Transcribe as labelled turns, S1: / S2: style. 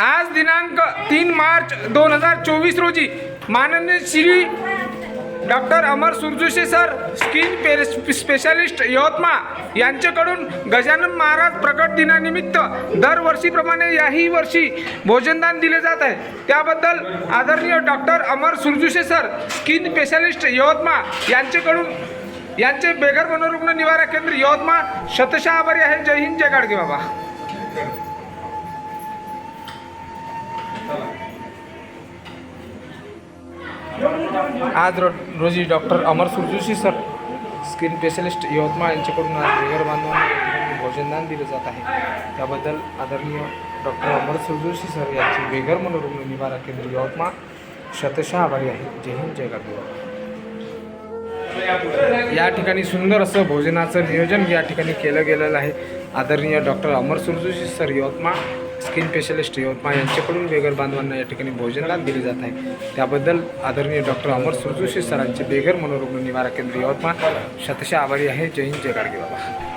S1: आज दिनांक तीन मार्च दोन हजार चोवीस रोजी माननीय Shri doctor Amar Surjushe sir skin पे स्पेशालिस्ट यवतमाळ यांच्याकडून गजानन महाराज प्रकट दिनानिमित्त दरवर्षीप्रमाणे याही वर्षी भोजनदान दिले जात आहे. त्याबद्दल आदरणीय doctor Amar Surjushe sir skin specialist Yavatmal यांच्याकडून यांचे बेघर मनोरुग्ण निवारा केंद्र यवतमाळ शतशः आभारी आहे. जय हिंद जय गाडगे बाबा. आज रो रोजी doctor Amar Surjoshi sir skin specialist Yavatmal यांच्याकडून आज बेघर बांधवांना भोजनदान दिलं जात आहे. त्याबद्दल आदरणीय डॉक्टर अमर सुरजोशी सर यांचे बेघर मनोरुग्ण निवारा केंद्र यवतमाळ शतशः आभारी आहे. जय हिंद जय गाडगे या ठिकाणी सुंदर असं भोजनाचं नियोजन या ठिकाणी केलं गेलेलं आहे. आदरणीय doctor Amar Surjoshi sir Yavatmal skin specialist Yavatmal यांच्याकडून बेघर बांधवांना या ठिकाणी भोजनदान दिले जात आहे. त्याबद्दल आदरणीय डॉक्टर अमर सुरजोशी सरांचे बेघर मनोरुग्ण निवारा केंद्र यवतमाळ. शतशा आभारी आहे. जय हिंद जय गाडगे बाबा.